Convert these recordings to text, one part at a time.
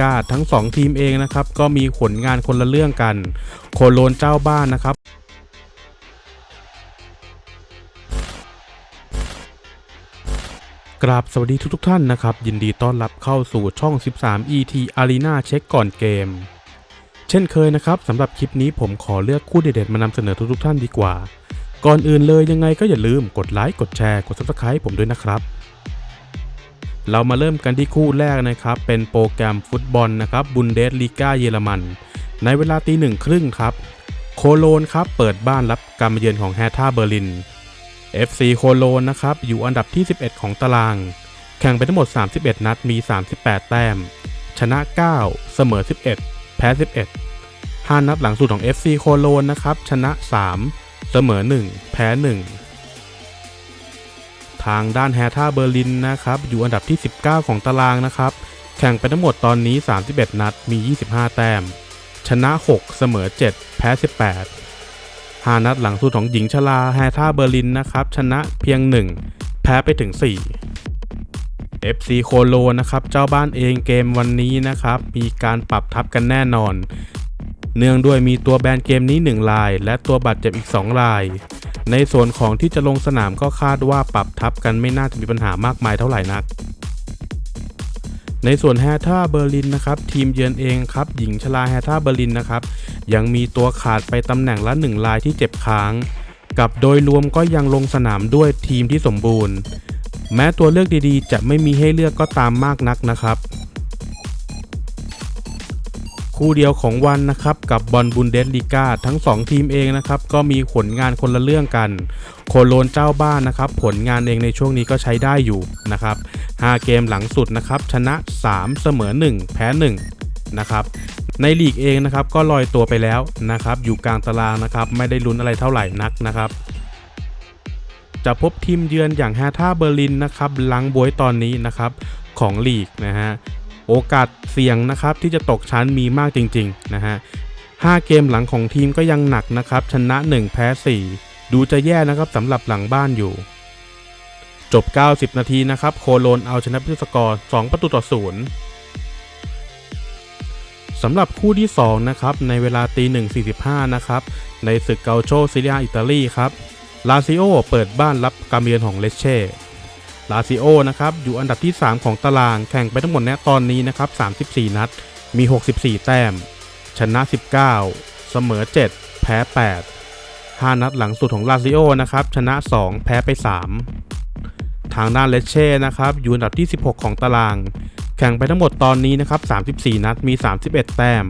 กาทั้ง 2 ทีมเองนะครับ ก็มีผลงานคนละเรื่องกันโคโลนเจ้าบ้านนะครับ กราบสวัสดีทุกๆท่านนะครับ ยินดีต้อนรับเข้าสู่ช่อง 13 ET Arena เช็คก่อนเกม เช่นเคยนะครับสำหรับคลิปนี้ผมขอเลือกคู่เด็ดๆมานำเสนอทุกๆท่านดีกว่า ก่อนอื่นเลยยังไงก็อย่าลืมกดไลค์กดแชร์กด Subscribe ผมด้วยนะครับ เรามาเริ่มกันที่คู่แรกนะครับ เป็นโปรแกรมฟุตบอลนะครับบุนเดสลีกาเยอรมัน ในเวลาตีหนึ่งครึ่งครับ โคโลนครับ เปิดบ้านรับการมาเยือนของแฮท่าเบอร์ลิน FC โคโลนนะครับ อยู่อันดับที่ 11 ของตาราง แข่งไปทั้งหมด 31 นัดมี 38 แต้ม ชนะ 9 เสมอ 11 แพ้ 11 5 นัดหลังสุดของ FC โคโลนนะครับ ชนะ 3 เสมอ 1 แพ้ 1 ทางด้านแฮท่าเบอร์ลินนะครับอยู่อันดับที่ 19 ของตารางนะครับแข่งไปทั้งหมดตอนนี้ 31 นัดมี 25 แต้ม ชนะ 6 เสมอ 7 แพ้ 18 5 นัดหลังสุดของหญิงชลาแฮท่าเบอร์ลินนะครับชนะเพียง 1 แพ้ไปถึง 4 FC โคโลนะครับเจ้าบ้านเองเกมวันนี้นะครับมีการปรับทับกันแน่นอน เนื่องด้วยมีตัวแบนเกมนี้ 1 ลาย และตัวบาดเจ็บอีก 2 ลาย ในส่วนของที่จะลงสนามก็คาดว่าปรับทับกันไม่น่าจะมีปัญหามากมายเท่าไหร่นัก ในส่วนแฮท่าเบอร์ลินนะครับทีมเยือนเองครับหญิงชลาแฮท่าเบอร์ลินนะครับยังมีตัวขาดไปตำแหน่งละหนึ่งลายที่เจ็บค้าง กับโดยรวมก็ยังลงสนามด้วยทีมที่สมบูรณ์ แม้ตัวเลือกดีๆ จะไม่มีให้เลือกก็ตามมากนักนะครับ คู่เดียวของวันนะครับกับบอลบุนเดสลีกาทั้ง 2 ทีมเองนะครับก็มีผลงานคนละเรื่องกัน โคโลนเจ้าบ้านนะครับผลงานเองในช่วงนี้ก็ใช้ได้อยู่นะครับ5เกมหลังสุดนะครับชนะ 3 เสมอ 1 แพ้ 1 นะครับในลีกเองนะครับก็ลอยตัวไปแล้วนะครับอยู่กลางตารางนะครับไม่ได้ลุ้นอะไรเท่าไหร่นักนะครับจะพบทีมเยือนอย่างแฮท่าเบอร์ลินนะครับลังบวยตอนนี้นะครับของลีกนะฮะ โอกาสเสี่ยงนะครับที่จะตกชั้นมีมากจริงๆนะฮะ5เกมหลังของทีมก็ยังหนักนะครับชนะ 1 แพ้ 4 ดูจะแย่นะครับสำหรับหลังบ้านอยู่ จบ 90 นาทีนะครับโคโลนเอาชนะพิสกอร์ 2 ประตูต่อศูนย์สำหรับคู่ที่ 2 นะครับในเวลาตี1.45 นะครับในศึกเกาโชซิเลียอิตาลีครับลาซิโอเปิดบ้านรับการเยือนของเลเช่ ลาซิโอนะครับอยู่อันดับที่ 3 ของตารางแข่งไปทั้งหมดแนตอนนี้นะครับ34 นัด มี 64 แต้ม ชนะ 19 เสมอ 7 แพ้ 8 5 นัดหลังสุดของลาซิโอนะครับชนะ 2 แพ้ไป 3 ทางด้านเลเช่นะครับอยู่อันดับที่ 16 ของตาราง แข่งไปทั้งหมดตอนนี้นะครับ34 นัดมี 31 แต้ม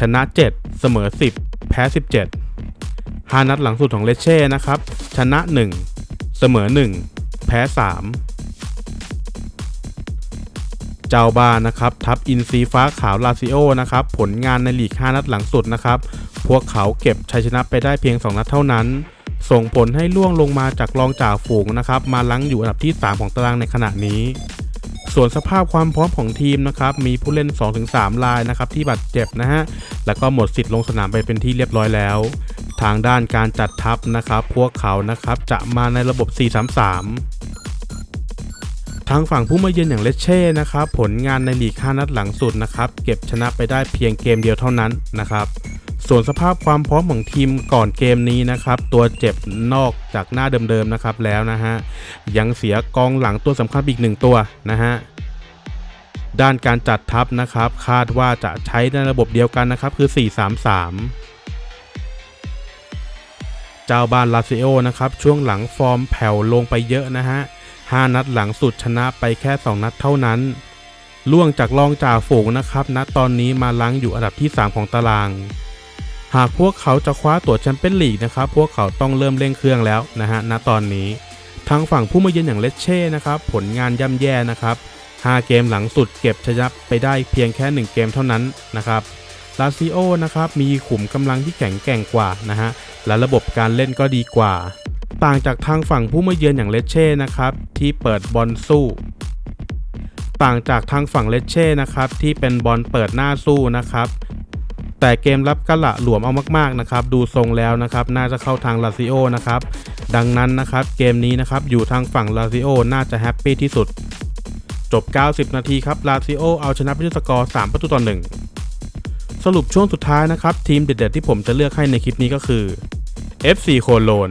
ชนะ 7 เสมอ 10 แพ้ 17 5 นัดหลังสุดของเลเช่นะครับ ชนะ 1 เสมอ 1 แพ้ 3 เจ้าบ้านนะครับทับอินซีฟ้าขาวลาซิโอนะครับผลงานในลีก 5 นัดหลังสุดนะครับพวกเขาเก็บชัยชนะไปได้เพียง 2 นัดเท่านั้น ส่งผลให้ล่วงลงมาจากรองจ่าฝูงนะครับมาลังอยู่อันดับที่ 3 ของตารางในขณะนี้ ส่วนสภาพความพร้อมของทีมนะครับมีผู้เล่น 2-3 รายนะครับที่บาดเจ็บนะฮะแล้วก็หมดสิทธิ์ลงสนามไปเป็นที่เรียบร้อยแล้ว ทางด้านการจัดทัพนะครับพวกเขานะครับจะมาในระบบ 4-3-3 ทางฝั่งผู้มาเยือนอย่างเลเช่นะครับผลงานในลีก5นัดหลังสุดนะครับเก็บชนะไปได้เพียงเกมเดียวเท่านั้นนะครับส่วนสภาพความพร้อมของทีมก่อนเกมนี้นะครับ ตัวเจ็บนอกจากหน้าเดิมๆนะครับแล้วนะฮะยังเสียกองหลังตัวสำคัญอีกหนึ่งตัวนะฮะด้านการจัดทัพนะครับ คาดว่าจะใช้ในระบบเดียวกันนะครับคือ 4-3-3 เจ้าบ้านลาซิโอนะครับช่วงหลังฟอร์มแผ่วลงไปเยอะนะฮะ 5 นัดหลังสุดชนะไปแค่ 2 นัดเท่านั้น ล่วงจากรองจ่าฝูงนะครับณตอนนี้มาลังอยู่อันดับที่ 3 ของตาราง หากพวกเขาจะคว้าตั๋วแชมเปี้ยนลีกนะครับ พวกเขาต้องเริ่มเร่งเครื่องแล้วนะฮะณตอนนี้ ทางฝั่งผู้มาเยือนอย่างเลเช่นะครับผลงานย่ำแย่นะครับ 5 เกมหลังสุดเก็บชนะไปได้เพียงแค่ 1 เกมเท่านั้นนะครับลาซิโอนะครับมีขุมกำลังที่แข็งแกร่งกว่านะฮะและระบบการเล่นก็ดีกว่า ต่างจากทางฝั่งผู้มาเยือนอย่างเลเช่นะครับ ที่เปิดบอลสู้ ต่างจากทางฝั่งเลเช่นะครับ ที่เป็นบอลเปิดหน้าสู้นะครับ แต่เกมรับกะละหลวมเอามากๆนะครับ ดูทรงแล้วนะครับ น่าจะเข้าทางลาซิโอนะครับ ดังนั้นนะครับ เกมนี้นะครับอยู่ทางฝั่งลาซิโอน่าจะแฮปปี้ที่สุด จบ 90 นาทีครับลาซิโอเอาชนะพิด้วยสกอร์ 3 ประตูต่อ 1 สรุปช่วงสุดท้ายนะครับ ทีมเด็ดๆที่ผมจะเลือกให้ในคลิปนี้ก็คือ FC โคโลน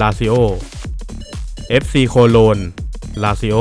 ลาซิโอ FC โคโลนลาซิโอ